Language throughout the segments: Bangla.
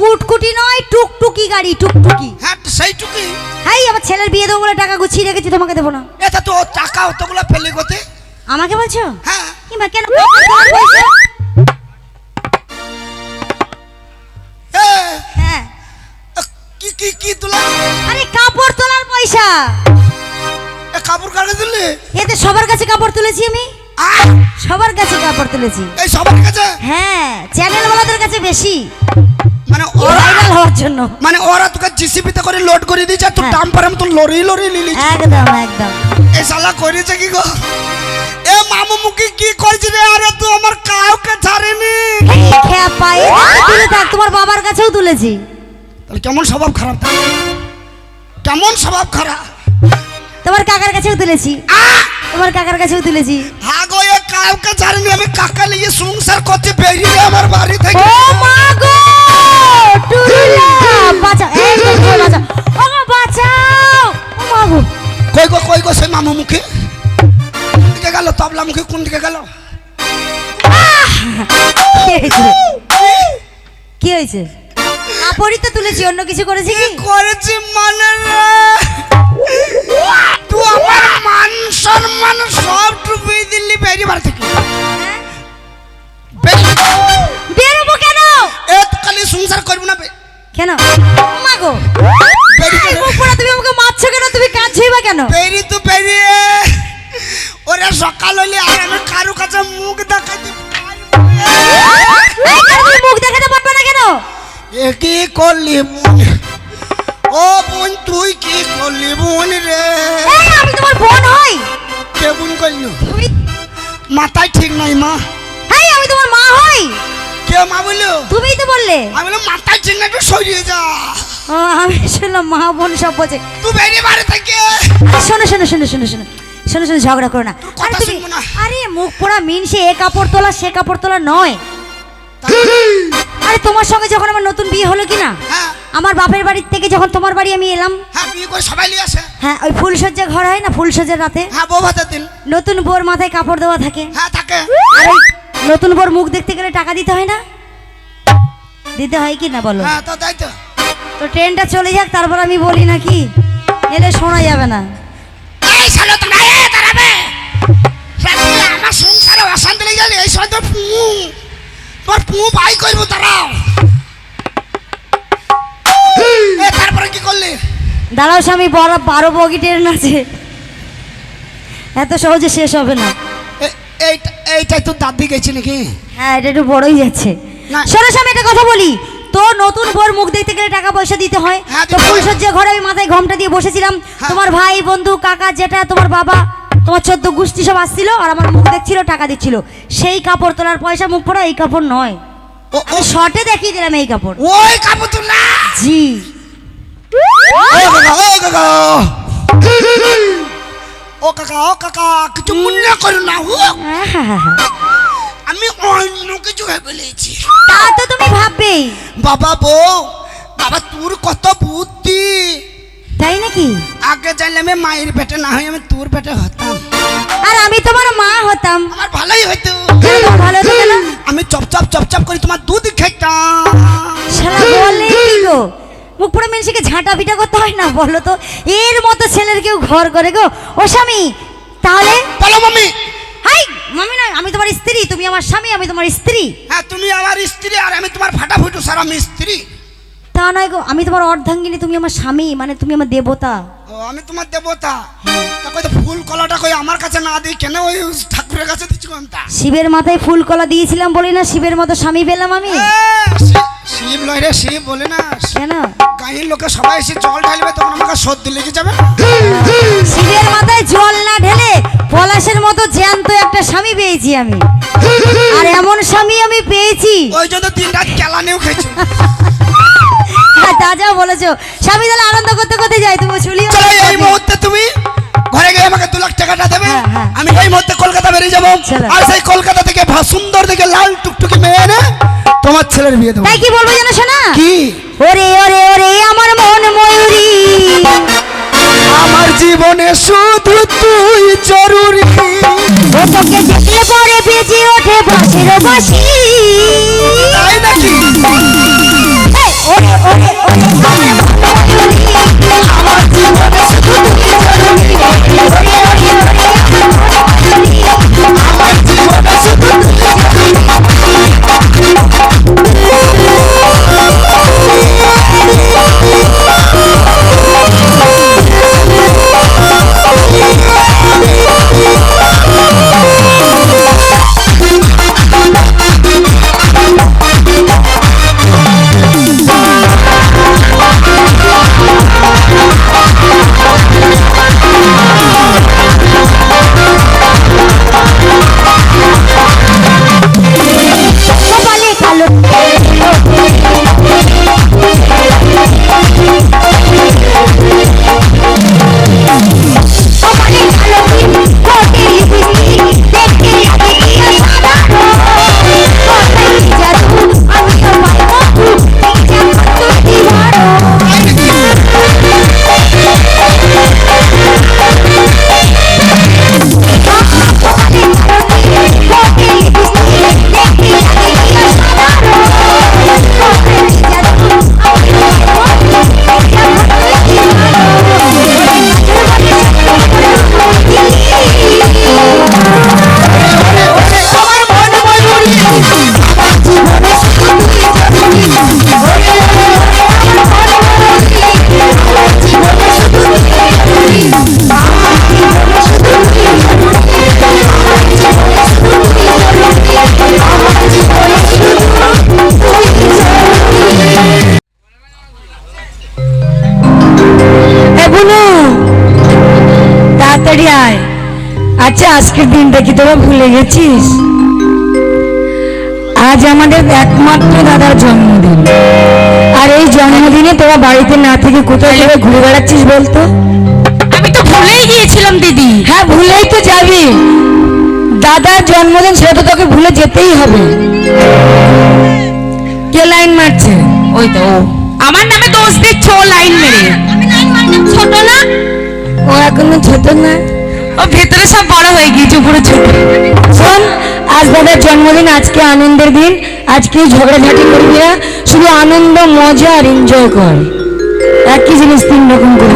কুটকুটি নয় টুকটুকি গাড়ি টুকটুকি। হ্যাঁ তো সেইটুকুই। হাই আমার ছেলের বিয়ে দেবো বলে টাকা গুছিয়ে রেখেছি তোমাকে দেবো না। এটা তো টাকা অতগুলো ফেলে গোতে। আমাকে বলছো? হ্যাঁ। কিংবা কেন হ্যাঁ। কি কি কি তুলা? আরে কাপড় তোলার পয়সা। কাপড় কাটে দিলি এতে সবার কাছে কাপড় তুলেছি আমি। সবার কাছে কাপড় তুলেছি। এই সবার কাছে? হ্যাঁ চ্যানেলওয়ালাদের কাছে বেশি। মানে ভাইরাল হওয়ার জন্য। মানে ওরা তোকে জিসিপিতে করে লোড করে দিয়েছে হ্যাঁ। দাম পারে মতো লরি লরি লিলি একদম একদম। এই শালা করেছে কি গো? এ মামু মুখি কি করছিস রে? আরে তুই আমার কাউকে ছাড়েনি। এই দেখো তুলে থাক তোমার বাবার কাছেও তুলেছি। তাহলে কেমন স্বভাব খারাপ? তার? কেমন স্বভাব খারাপ? তোমার কাকার কাছেও তুলেছি! তোমার কাকার কাছেও তুলেছি। হ্যাঁ গো এ কাউকে ছাড়েনি। আমি কাকা নিয়ে সংসার করতে বেরিয়ে আমার বাড়ি থেকে। ও মা গো! টুরুলা বাঁচাও এই তো বাঁচাও। ও বাঁচাও। ও মা কই গো কই গো সেই মামু মুখে? কোন দিকে গেল তবলা মুখে? কোন দিকে গেল? কি হয়েছে? কাপড়ই তো তুলেছি অন্য কিছু করেছি কি? করেছি মানে তুই আমার মান সম্মান সব ডুবিয়ে দিল্লি বেরিয়ে বাড়ি থেকে। হ্যাঁ? বেরিয়ে- কেন এ তো খালি সংসার করব না বে। কেন? মা গো। মুখপোড়া, তুমি আমাকে মারছো কেন? তুমি কাঁদছোই বা কেন? বেরিয়ে তো বেরিয়ে ওরে সকাল হলে আর আমি কারও কাছে মুখ দেখাতে। তুমি মুখ দেখাতে পারবে না কেন? এ কি করলি ও বোন তুই কি করলি বোন রে? আমি তোমার বোন হই। কে বোন করলি? মাথায় ঠিক নাই মা। এই আমি তোমার মা হই। কে মা বলল? তো বললে। আমি বললাম ঠিক সরিয়ে যা। আমি শুনলাম মা বোন সব বলছে। তুই বেরিয়ে বাড়ি থেকে। শোনো শোনো শোনো শোনো শোনো। শোনো শোনো ঝগড়া করো না। আরে তুমি আরে মুখ পোড়া মিনসে এ কাপড় তোলা সে কাপড় তোলা নয়। আরে তোমার সঙ্গে যখন আমার নতুন বিয়ে হলো কি না হ্যাঁ। আমার বাপের বাড়ির থেকে যখন তোমার বাড়ি আমি এলাম হ্যাঁ বিয়ে করে সবাই নিয়ে আসে। হ্যাঁ ওই ফুলসজ্জা ঘর হয় না ফুলসজ্জার রাতে? হ্যাঁ বউ ভাতের দিন। নতুন বোর মাথায় কাপড় দেওয়া থাকে। হ্যাঁ ওই নতুন বোর মুখ দেখতে গেলে টাকা দিতে হয় না? দিতে হয় কি না বলো? হ্যাঁ তো তাই তো। তো ট্রেনটা চলে যাক তারপর আমি বলি নাকি? এলে শোনা যাবে না। এই শালো তো নাই দাঁড়াবে। রাত্রে আমার সংসারে অশান্তি লেগে গেলে এই সময় তো পু। তোর পু বাই করব এ তারপরে কি করলি? দাঁড়াও স্বামী বড় বারো বগি ট্রেন আছে। এত সহজে শেষ হবে না। এইটা এইটাই তো গেছি নাকি? হ্যাঁ এটা একটু বড়ই যাচ্ছে। না। শোনো একটা কথা বলি। তো নতুন বোর মুখ দেখতে গেলে টাকা পয়সা দিতে হয়। হ্যাঁ, তো দিতে হয়। ফুলসজ্জা ঘরে আমি মাথায় ঘমটা দিয়ে বসেছিলাম হ্যাঁ। তোমার ভাই বন্ধু কাকা জেঠা তোমার বাবা তোমার চোদ্দ গোষ্ঠী সব আসছিল আর আমার মুখ দেখছিল টাকা দিচ্ছিল। সেই কাপড় তোলার পয়সা মুখ পড়া এই কাপড় নয়। ও ও। আমি শর্টে দেখিয়ে দিলাম এই কাপড়। ওই কাপুতুল্লা জি ও কাকা ও কাকা ও কাকা কিছু মনে করো না আহাহাহা। আমি অন্য কিছু ভেবে নিয়েছি। তা তো তুমি ভাববেই। বাবা বউ বাবা তোর কত বুদ্ধি। তাই নাকি? আগে জানলে আমি মায়ের পেটে না হয় আমি তোর পেটে হতাম। আর আমি তোমার মা হতাম। আমার ভালোই হইতো। ভালো হতো আমি চপচপ চপচপ করে তোমার দুধ খেতাম। শালা বললে কি গো মুখ পুরো মেনসিকে ঝাঁটা পিটা করতে হয় না? বলো তো এর মতো ছেলের কেউ ঘর করে গো? ও স্বামী তাহলে? বলো মামি হাই মামি নয় আমি তোমার স্ত্রী তুমি আমার স্বামী আমি তোমার স্ত্রী। হ্যাঁ তুমি আমার স্ত্রী আর আমি তোমার ফাটা ফাটাফুটু সারা স্ত্রী তা নয় গো আমি তোমার অর্ধাঙ্গিনী তুমি আমার স্বামী মানে তুমি আমার দেবতা। ও আমি তোমার দেবতা? তা কই তো ফুল কলাটা কই আমার কাছে না দিই? কেন ওই ঠাকুরের কাছে দিচ্ছি কোনটা শিবের মাথায় ফুল কলা দিয়েছিলাম বলি না শিবের মতো স্বামী পেলাম আমি? শিব লয় রে শিব বলে না। কেন? গাঁয়ের লোকে সবাই এসে জল ঢালবে তখন আমাকে সর্দি লেগে যাবে। শিবের মাথায় জল না ঢেলে পলাশের মতো জ্যান্ত একটা স্বামী পেয়েছি আমি। আর এমন স্বামী আমি পেয়েছি। ওই জন্য দিন রাত কেলানেও খেয়েছি। হ্যাঁ, তা যা বলেছ। স্বামী তাহলে আনন্দ করতে করতে যাই তুমি চলিও চলো এই মুহূর্তে তুমি ঘরে গিয়ে আমাকে দু লাখ টাকাটা দেবে। হ্যাঁ, হ্যাঁ। আমি এই মুহূর্তে কলকাতা বেরিয়ে যাব। আর সেই কলকাতা থেকে সুন্দর থেকে লাল টুকটুকি মেয়ে এনে তোমার ছেলের বিয়ে দেবো। তাই কি বলব জানো শোনা কি? ওরে ওরে ওরে আমার মন ময়ূরী। আমার জীবনে শুধু তুই জরুরি। ও তোকে দেখলে পরে বেজে ওঠে বাসের বাসি আজকের দিনটা কি তোরা ভুলে গেছিস? আজ আমাদের একমাত্র দাদার জন্মদিন। আর এই জন্মদিনে তোরা বাড়িতে না থেকে কোথায় থেকে ঘুরে বেড়াচ্ছিস বলতো? আমি তো ভুলেই গিয়েছিলাম দিদি। হ্যাঁ ভুলেই তো যাবি। দাদার জন্মদিন সেটা তো তোকে ভুলে যেতেই হবে। কে লাইন মারছে? ওই তো ও। আমার নামে দোষ দিচ্ছ ও লাইন মেরে। আমি লাইন মারলাম ছোট না। ও এখনও ছোট না? ও ভেতরে সব বড় হয়ে গিয়েছে, উপরে ছোট শোন, আজ দাদার জন্মদিন, আজকে আনন্দের দিন, আজকে ঝগড়াঝাটি করবি না, শুধু আনন্দ, মজা আর এনজয় কর। একই জিনিস তিন রকম করে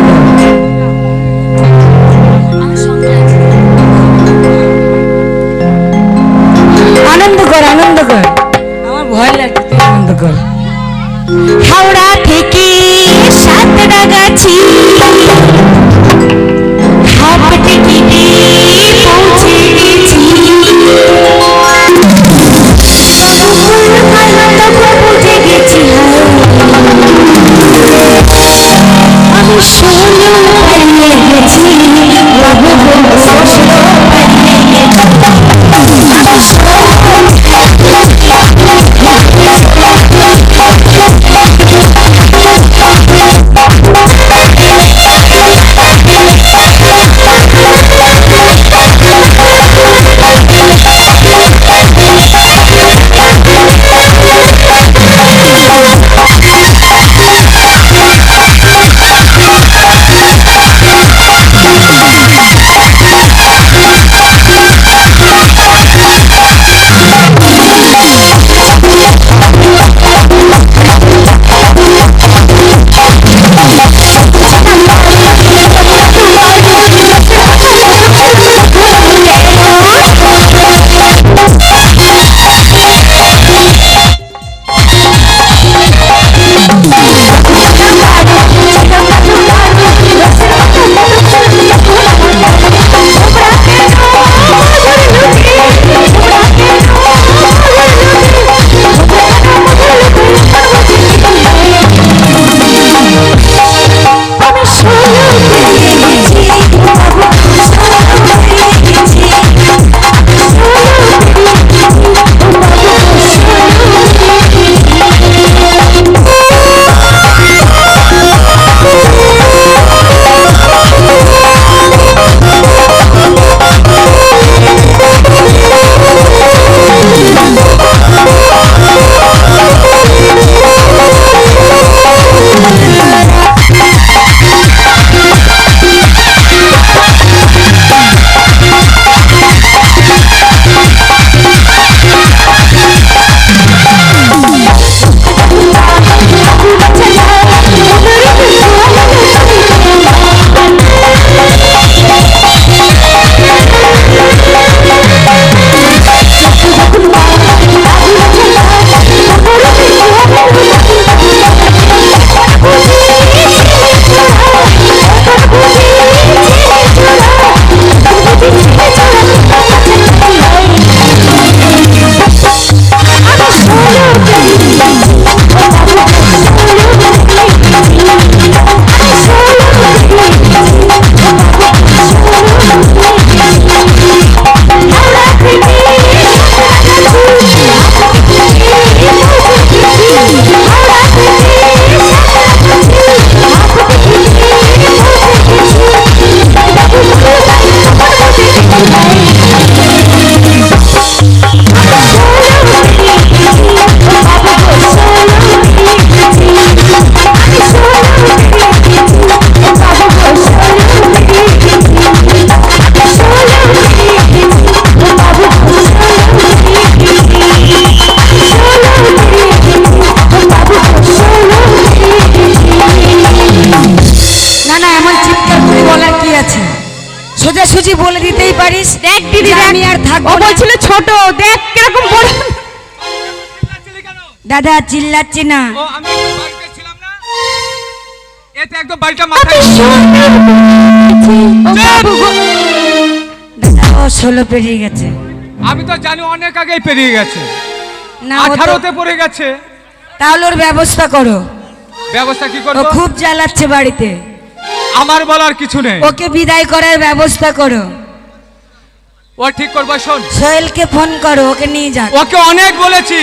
ছোট দেখ কীরকম বড়। দাদা চিল্লাচ্ছি না। ও আমি বাড়িতে ছিলাম না। এতে একদম বাড়িটা মাথায় ও বাবু দাদা ও ষোলো পেরিয়ে গেছে। আমি তো জানি অনেক আগেই পেরিয়ে গেছে। না আঠারোতে পড়ে গেছে। তাহলে ওর ব্যবস্থা করো। ব্যবস্থা কি ও করব? খুব জ্বালাচ্ছে বাড়িতে। আমার বলার কিছু নেই। ওকে বিদায় করার ব্যবস্থা করো। ও ঠিক করব শোন। সোহেলকে ফোন করো ওকে নিয়ে যা ওকে অনেক বলেছি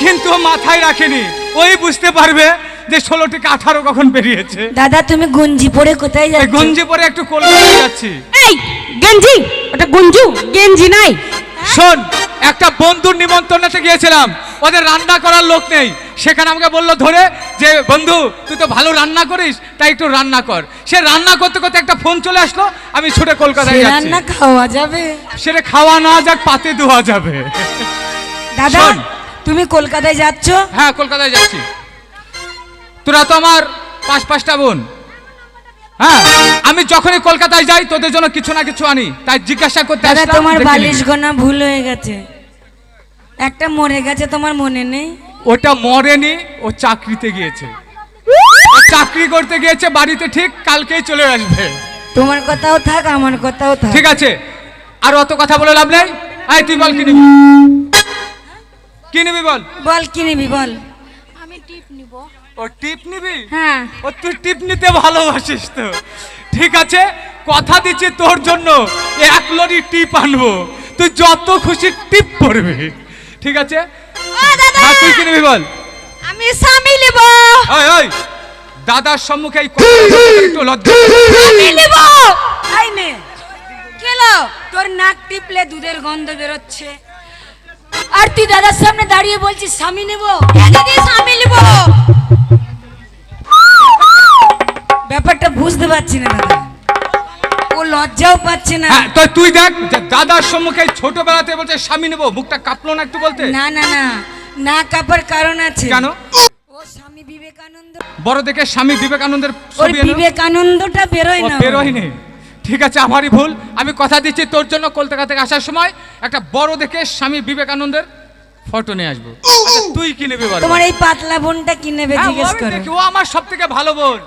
কিন্তু মাথায় রাখেনি। ওই বুঝতে পারবে যে ষোলো থেকে আঠারো কখন বেরিয়েছে। দাদা তুমি গুঞ্জি পরে কোথায় যাচ্ছ? গঞ্জি পরে একটু কলকাতায় যাচ্ছি। এই গেঞ্জি ওটা গুঞ্জু গেঞ্জি নাই। শোন একটা বন্ধুর নিমন্ত্রণেতে গিয়েছিলাম। ওদের রান্না করার লোক নেই। সেখানে আমাকে বলল ধরে যে বন্ধু তুই তো ভালো রান্না করিস তাই একটু রান্না কর। সে রান্না করতে করতে একটা ফোন চলে আসলো আমি ছুটে কলকাতায় যাচ্ছি। রান্না খাওয়া যাবে। সেটা খাওয়া না যাক পাতে ধোয়া যাবে। দাদা তুমি কলকাতায় যাচ্ছ? হ্যাঁ কলকাতায় যাচ্ছি। তোরা তো আমার পাঁচ পাঁচটা বোন। হ্যাঁ আমি যখনই কলকাতায় যাই তোদের জন্য কিছু না কিছু আনি। তাই জিজ্ঞাসা করতে দাদা আসলাম, তোমার দেখে বালিশ গোনা ভুল হয়ে গেছে। একটা মরে গেছে তোমার মনে নেই? ওটা মরেনি ও চাকরিতে গিয়েছে। ও চাকরি করতে গিয়েছে বাড়িতে ঠিক কালকেই চলে আসবে। তোমার কথাও থাক আমার কথাও থাক। ঠিক আছে আর অত কথা বলে লাভ নেই? আয় তুই বল কি নিবি? কি নিবি বল? বল কি নিবি বল? ও টিপ নিবি? হ্যাঁ। ও তুই টিপ নিতে ভালোবাসিস তো। ঠিক আছে কথা দিচ্ছি তোর জন্য। এক লরি টিপ আনব। তুই যত খুশি টিপ করবি ঠিক আছে? হ্যাঁ তুই কি নিবি বল? আমি স্বামী নেব। ওই ওই দাদার সম্মুখে এই কথা একটু লজ্জা স্বামী নেব! আই মে কেলো তোর নাক টিপলে দুধের গন্ধ বেরোচ্ছে। আর তুই দাদার সামনে দাঁড়িয়ে বলছিস স্বামী নেব? দিদি স্বামী নেব? ব্যাপারটা বুঝতে পারছি না দাদা। ও লজ্জাও পাচ্ছে না। হ্যাঁ তো তুই দেখ দাদার সম্মুখে ছোটবেলাতে বলছে স্বামী নেব মুখটা কাঁপলো না একটু বলতে? না না না না কাপার কারণ আছে। কেন? ও স্বামী বিবেকানন্দ। বড় দেখে স্বামী বিবেকানন্দের ছবি। বিবেকানন্দটা বেরোয় না। বেরোয়নি। ঠিক আছে আমারই ভুল। আমি কথা দিচ্ছি তোর জন্য কলকাতা থেকে আসার সময়। একটা বড় দেখে স্বামী বিবেকানন্দের ফটো নিয়ে আসব। আচ্ছা, তুই কি নেবে তোমার এই পাতলা বোনটা কি নেবে হ্যাঁ, জিজ্ঞেস করো। ও আমার সব থেকে ভালো বোন।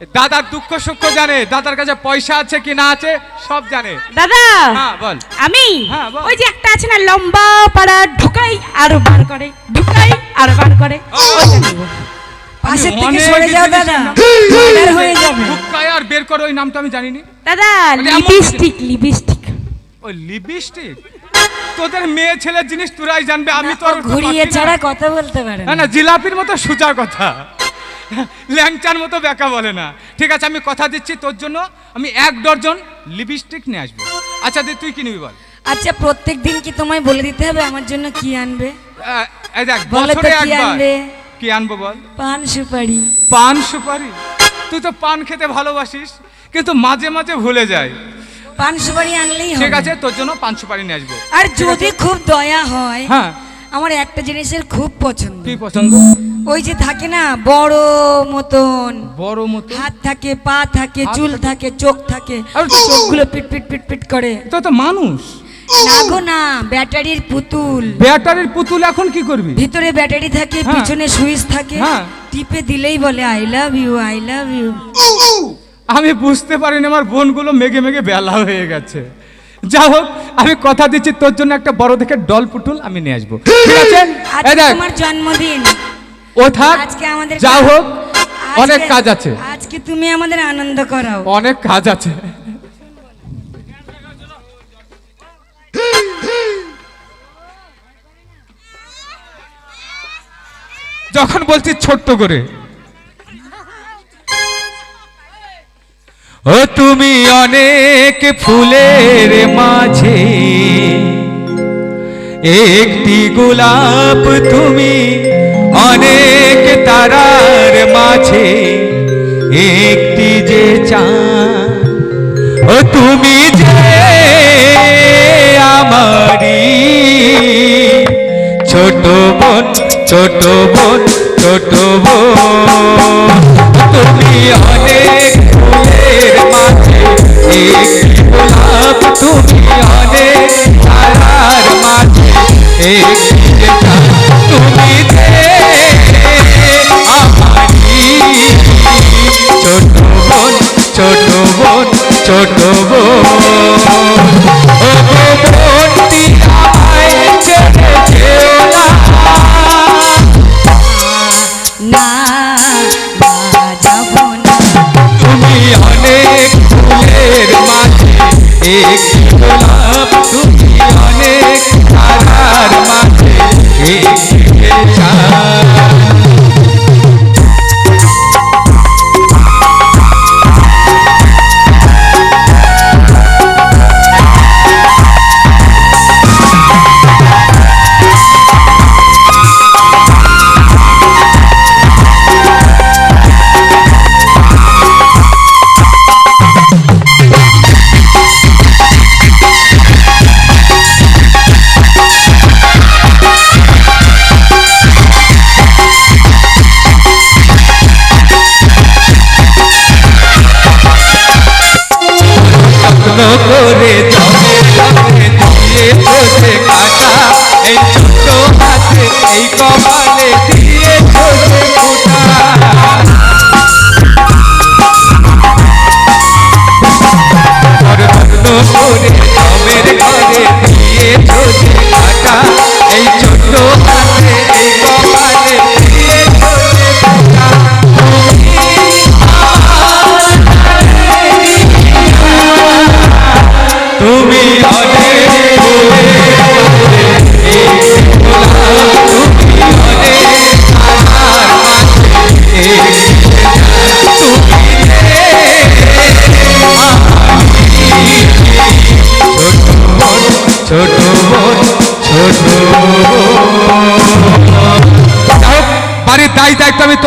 দাদার দুঃখ সুখ জানে দাদার কাছে পয়সা আছে কি না আছে সব জানে। দাদা হ্যাঁ বল। আমি হ্যাঁ, ওই যে একটা আছে না লম্বা পাড়া ঢুকাই আর বার করে ঢুকাই আর বার করে। পাশের থেকে সরে যাও দাদা। Murder হয়ে যাবে। হুক্কায় আর বের করো ওই নামটা আমি জানিনি। দাদা ওটা এমন লিপস্টিক লিপস্টিক। ওই লিপস্টিক? তোদের মেয়ে ছেলের জিনিস তোরাই জানবে আমি তো ঘুরিয়ে ছাড়া কথা বলতে পারে না না। না জিলাপির মতো সোজা কথা। ল্যাংচার মতো বেকা বলে না। ঠিক আছে আমি কথা দিচ্ছি তোর জন্য। আমি এক ডজন লিপস্টিক নিয়ে আসব। আচ্ছা দি তুই কি নিবি বল? আচ্ছা প্রত্যেক দিন কি তোমায় বলে দিতে হবে আমার জন্য কি আনবে? এই দেখ বলে তো বছরে কি একবার। আনবে? কি আনব বল? পান সুপারি। পান সুপারি? তুই তো পান খেতে ভালোবাসিস কিন্তু মাঝে মাঝে ভুলে যায় পান সুপারি আনলেই ঠিক হবে। আছে তোর জন্য পান সুপারি নিয়ে আসব। আর যদি খুব দয়া হয় হ্যাঁ। আমার একটা জিনিসের খুব পছন্দ। কি পছন্দ? ওই যে থাকে না বড় মতন। বড় মতো হাত থাকে পা থাকে চুল থাকে। চোখ থাকে চোখগুলো পিট পিট পিট পিট করে। তো তো মানুষ। না না ব্যাটারির পুতুল। ব্যাটারির পুতুল এখন কি করবি? ভিতরে ব্যাটারি থাকে হ্যাঁ। পিছনে সুইচ থাকে। হ্যাঁ। টিপে দিলেই বলে I love you I love you আমি বুঝতে পারিনি আমার বোনগুলো মেঘে মেঘে বেলা হয়ে গেছে। যা হোক আমি কথা দিচ্ছি তোর জন্য একটা বড় দেখে ডল পুতুল আমি নিয়ে আসব। ঠিক আছে? তোমার জন্মদিন। ও থাক আজকে আমাদের যা হোক অনেক কাজ আছে। আজকে তুমি আমাদের আনন্দ করাও। অনেক কাজ আছে। যখন বলছি ছোট্ট করে। ও তুমি অনেক ফুলের মাঝে একটি গোলাপ তুমি অনেক তারার মাঝে একটি যে ও তুমি যে আমারি ছোট বোন ছোট বোন ছোট বোন। তুমি অনেক ফুলের মাঝে একটি গোলাপ। তুমি অনেক তারার মাঝে একটি ছোট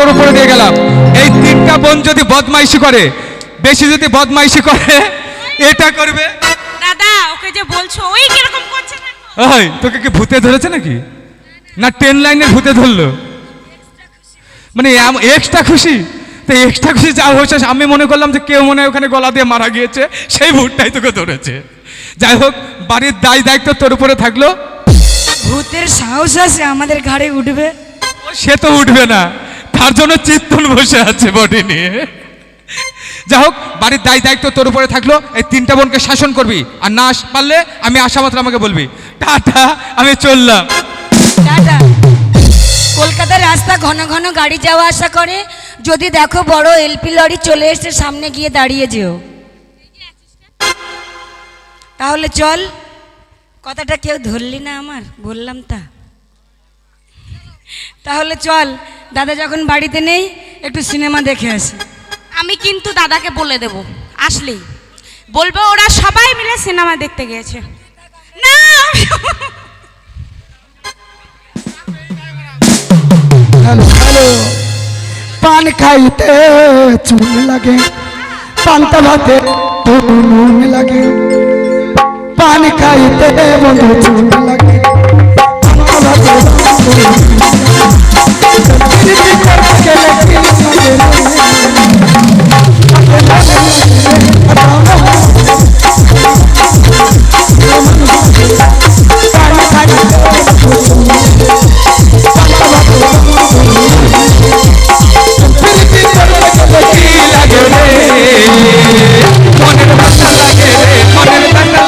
আমি তোর উপরে দিয়ে গেলাম। এই তিনটা বোন যদি বদমাইশি করে বেশি যদি বদমাইশি করে এটা করবে? দাদা ওকে যে বলছো ওই কীরকম করছে না ওই তোকে কি ভূতে ধরেছে নাকি? না ট্রেন লাইনের ভূতে ধরলো? মানে এক্সট্রা খুশি? তো এক্সট্রা খুশি যা হয়েছে আমি মনে করলাম যে কেউ মনে হয় ওখানে গলা দিয়ে মারা গিয়েছে সেই ভূতটাই তোকে ধরেছে। যাই হোক বাড়ির দায় দায়িত্ব তোর উপরে থাকল। ভূতের সাহস আছে আমাদের ঘাড়ে উঠবে। সে তো উঠবে না। তার জন্য চিত্তন বসে আছে বডি নিয়ে। যাই হোক বাড়ির দায় দায়িত্ব তোর উপরে থাকল, এই তিনটা বোনকে শাসন করবি, আর না পারলে আমি আসা মাত্র আমাকে বলবি। টাটা, আমি চললাম। টাটা। কলকাতার রাস্তা ঘন ঘন গাড়ি যাওয়া আসা করে। যদি দেখো বড় এলপি লরি চলে এসে সামনে গিয়ে দাঁড়িয়ে যেও। তাহলে চল, কথাটা কেউ ধরলি না আমার, বললাম তা। তাহলে চল দাদা যখন বাড়িতে নেই একটু সিনেমা দেখে আসি। আমি কিন্তু দাদাকে বলে দেব আসলেই বলব ওরা সবাই মিলে সিনেমা দেখতে গিয়েছে। না! Hello hello. পান খাইতে চুন লাগে পান্তা ভাতে নুন লাগে। পান খাইতে বন্ধু চুন লাগে। পান্তা ভাতে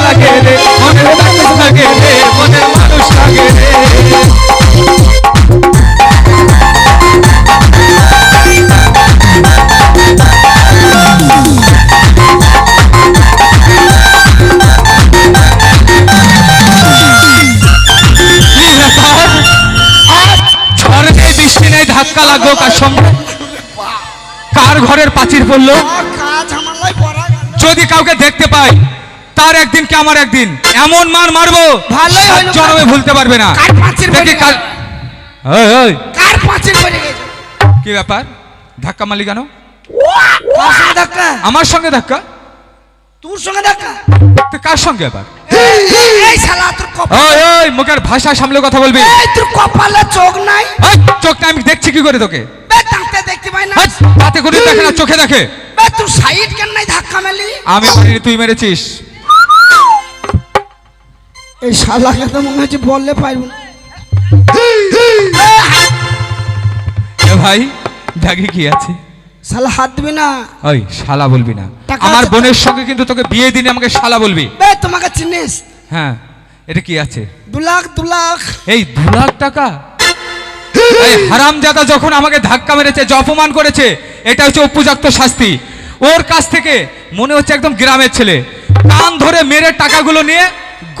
লাগে রে মনের বাসা লাগে রে মনের মানুষ লাগে রে। নেই ধাক্কা কার সঙ্গে? কার ঘরের পাঁচির পড়ল? যদি কাউকে দেখতে পাই তার একদিন কি আমার একদিন? এমন মার মারবো ভালোই হলো। ভুলতে পারবে না। কার পাঁচির পড়ে কার ওই, ওই, কার পাঁচিল পড়ে গেছে? কি ব্যাপার? ধাক্কা মারলি কেন? আমার সঙ্গে ধাক্কা? তোর সঙ্গে ধাক্কা? তো কার সঙ্গে আবার এই, শালা তোর কপাল ওই ওই মুখের ভাষা সামলে কথা বলবি। এই তোর কপালে চোখ নাই? ওই, চোখটা আমি দেখছি কি করে তোকে। বে দাঁতে দেখতে পাই না। তাতে করে দেখে না চোখে দেখে। বে তোর সাইড কেন নাই ধাক্কা মেলি? আমি মারিনি তুই মেরেছিস। এই শালাকে তো মনে হচ্ছে বললে পারব ভাই দেখি কি আছে? শালা হাত দিবি না। ওই শালা বলবি না। আমার? বোনের সঙ্গে কিন্তু তোকে বিয়ে দিনে আমাকে শালা বলবি। বে তোমাকে চিনিস? হ্যাঁ এটা কি আছে? দু লাখ দু লাখ। এই দু লাখ টাকা? এই হারামজাদা যখন আমাকে ধাক্কা মেরেছে যে অপমান করেছে এটা হচ্ছে উপযুক্ত শাস্তি। ওর কাছ থেকে মনে হচ্ছে একদম গ্রামের ছেলে। কান ধরে মেরে টাকাগুলো নিয়ে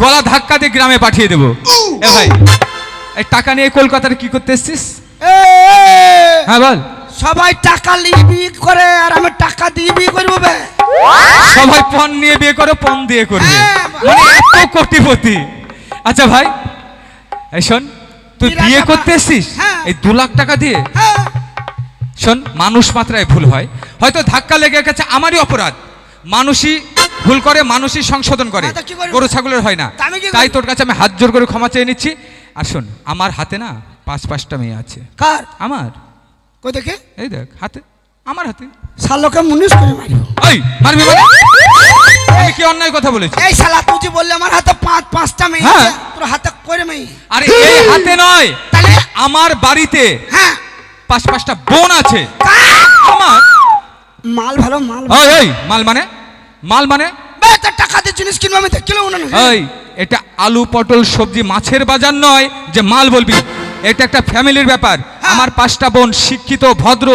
গলা ধাক্কা দিয়ে গ্রামে পাঠিয়ে দেবো। এ ভাই এই টাকা নিয়ে কলকাতার কি করতে এসছিস? হ্যাঁ বল। সবাই টাকা নিয়ে বিয়ে করে আর আমি টাকা দিয়ে বিয়ে করব বে। সবাই পণ নিয়ে বিয়ে করে পণ দিয়ে করবে। হ্যাঁ, মানে এত কোটিপতি। আচ্ছা ভাই এই শোন তুই বিয়ে। করতে এসছিস? হ্যাঁ। এই দু লাখ টাকা দিয়ে? হ্যাঁ, শোন মানুষ মাত্রায় ভুল হয়। হয়তো ধাক্কা লেগে গেছে আমারই অপরাধ। মানুষই ভুল করে মানুষই সংশোধন করে। করব? গরু ছাগলের হয় না। তাই তোর কাছে আমি হাত জোর করে ক্ষমা চেয়ে নিচ্ছি। আর শোন আমার হাতে না পাঁচ পাঁচটা মেয়ে আছে। কার? আমার। কই দেখে? এই দেখ হাতে আমার হাতে। শালোকে মুনিশ করে মারিব। ওই মারবি মানে? আমি কি অন্যায় কথা বলেছি? এই শালা তুই যে বললি আমার হাতে পাঁচ পাঁচটা মেয়ে হ্যাঁ। আছে, তোর হাতে করে মেয়ে। আরে এই হাতে নয়। তাহলে? আমার বাড়িতে হ্যাঁ। পাঁচ পাঁচটা বোন আছে। আমার মাল ভালো মাল। ওই ওই মাল মানে? মাল মানে? বে তোর টাকা দিয়ে জিনিস কিনবো আমি দেখলেও না ওই এটা আলু পটল সবজি মাছের বাজার নয় যে মাল বলবি। এটা একটা ফ্যামিলির ব্যাপার। আমার পাঁচটা বোন শিক্ষিত ভদ্র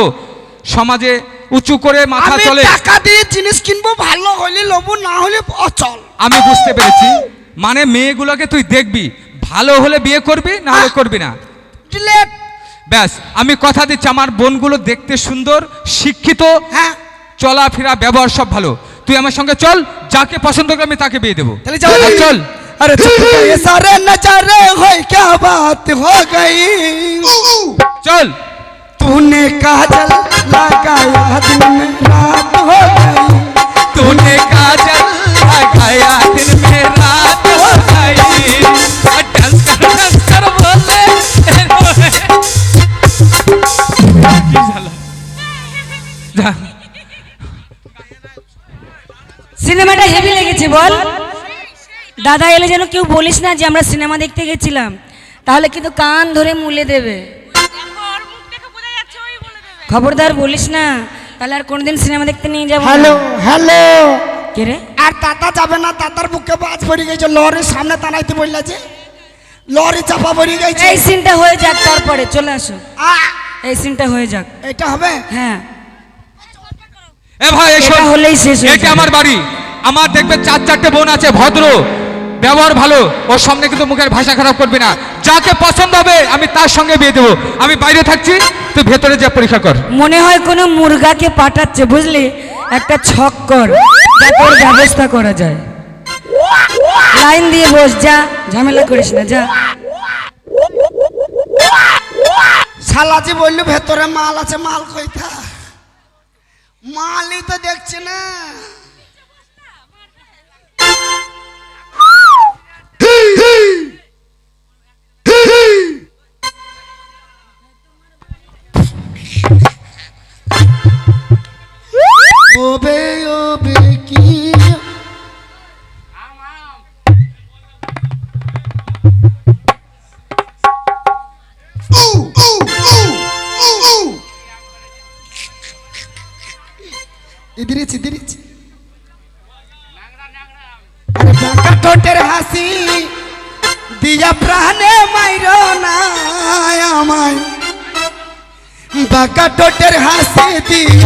সমাজে উঁচু করে মাথা চলে। টাকা দিয়ে জিনিস কিনবো ভালো হলে লবো না হলে অচল। আমি বুঝতে পেরেছি। মানে মেয়েগুলোকে তুই দেখবি ভালো হলে বিয়ে করবি না হলে করবি না? ব্যাস আমি কথা দিচ্ছি আমার বোনগুলো দেখতে সুন্দর শিক্ষিত হ্যাঁ। চলাফেরা ব্যবহার সব ভালো। তুই আমার সঙ্গে চল যাকে পছন্দ করে আমি তাকে বিয়ে দেবো। তাহলে যাও। চল। अरे चुप ये सारे नजारे हो क्या बात हो गई চল তুই तूने काजल लगाया दिन में रात हो गई तूने काजल लगाया दिन में रात हो गई डांस कर डांस कर बोले কি জ্বালা। যা। সিনেমাটা হেভি লেগেছে বল দাদা এলে যেন কেউ বলিস না যে আমরা সিনেমা দেখতে গেছিলাম। তাহলে কিন্তু কান ধরে মুলে দেবে। খবরদার বলিস না। তাহলে আর কোনোদিন সিনেমা দেখতে নিয়ে যাব। Hello hello. কে রে? আর তাতা যাবে না তাতার বুকে বাজ পড়ে গেছে লরির সামনে তানাইতে বললেছে লরি চাপা পড়ে গেছে। এই সিনটা হয়ে যাক তারপরে চলে আসো। আ, এই সিনটা হয়ে যাক। এটা হবে? হ্যাঁ। এ ভাই এসো। এটা হলেই শেষ এটা আমার বাড়ি। আমার দেখবে চার চারটে বোন আছে ভদ্র। ব্যবহার ভালো ওর সামনে কিন্তু মুখের ভাষা খারাপ করবি না। যাকে পছন্দ হবে আমি তার সঙ্গে বিয়ে দেবো। আমি বাইরে থাকছি তুই ভেতরে যা পরীক্ষা কর। মনে হয় কোনো মুরগাকে পাঠাচ্ছে বুঝলি? একটা ছক কর ওর ব্যবস্থা করা যায়। লাইন দিয়ে বস যা ঝামেলা করিস না যা। শালাজি বলল ভেতরে মাল আছে মাল কইতা মালই তো দেখছে না। ती